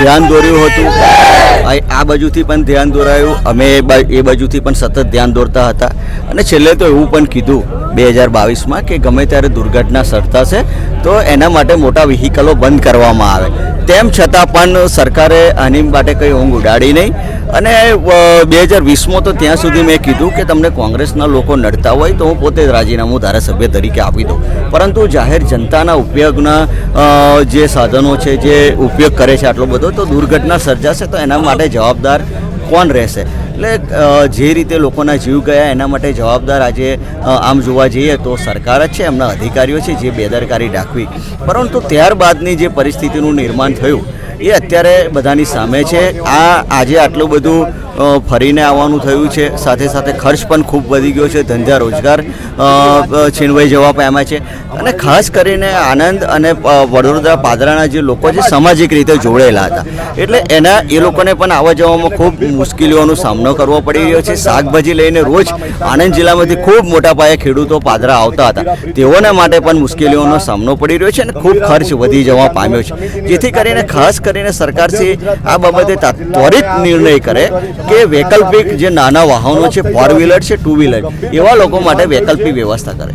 ધ્યાન દોર્યું હતું. આ- બાજુથી પણ ધ્યાન દોરાયું. અમે એ એ બાજુથી પણ સતત ધ્યાન દોરતા હતા. અને છેલ્લે તો એવું પણ કીધું બે હજાર બાવીસમાં કે ગમે ત્યારે દુર્ઘટના સર્જાશે, તો એના માટે મોટા વ્હીકલો બંધ કરવામાં આવે. તેમ છતાં પણ સરકારે આની માટે કંઈ ઊંઘ ઉડાડી નહીં. અને બે હજાર વીસમાં તો ત્યાં સુધી મેં કીધું કે તમને કોંગ્રેસના લોકો નડતા હોય તો હું પોતે રાજીનામું ધારાસભ્ય તરીકે આપી દઉં. પરંતુ જાહેર જનતાના ઉપયોગના જે સાધનો છે, જે ઉપયોગ કરે છે આટલો બધો, તો દુર્ઘટના સર્જાશે તો એના માટે જવાબદાર કોણ રહેશે? એટલે જે રીતે લોકોના જીવ ગયા એના માટે જવાબદાર આજે આમ જોવા જઈએ તો સરકાર જ છે, એમના અધિકારીઓ છે જે બેદરકારી દાખવી પરંતુ ત્યારબાદની જે પરિસ્થિતિનું નિર્માણ થયું એ અત્યારે બધાની સામે છે. આ આજે આટલું બધું ફરીને આવવાનું થયું છે. સાથે સાથે ખર્ચ પણ ખૂબ વધી ગયો છે. ધંધા રોજગાર છીનવાઈ જવા પામ્યા છે. અને ખાસ કરીને આનંદ અને વડોદરા પાદરાના જે લોકો છે, સામાજિક રીતે જોડેલા હતા. એટલે એના, એ લોકોને પણ આવવા જવામાં ખૂબ મુશ્કેલીઓનો સામનો કરવો પડી રહ્યો છે. શાકભાજી લઈને રોજ આણંદ જિલ્લામાંથી ખૂબ મોટા પાયે ખેડૂતો પાદરા આવતા હતા. તેઓના માટે પણ મુશ્કેલીઓનો સામનો પડી રહ્યો છે અને ખૂબ ખર્ચ વધી જવા પામ્યો છે. જેથી કરીને ખાસ કરીને સરકારશ્રી આ બાબતે ત્વરિત નિર્ણય કરે કે વૈકલ્પિક જે નાના વાહનો છે ફોર વ્હીલર છે ટુ વ્હીલર એવા લોકો માટે વૈકલ્પિક વ્યવસ્થા કરે.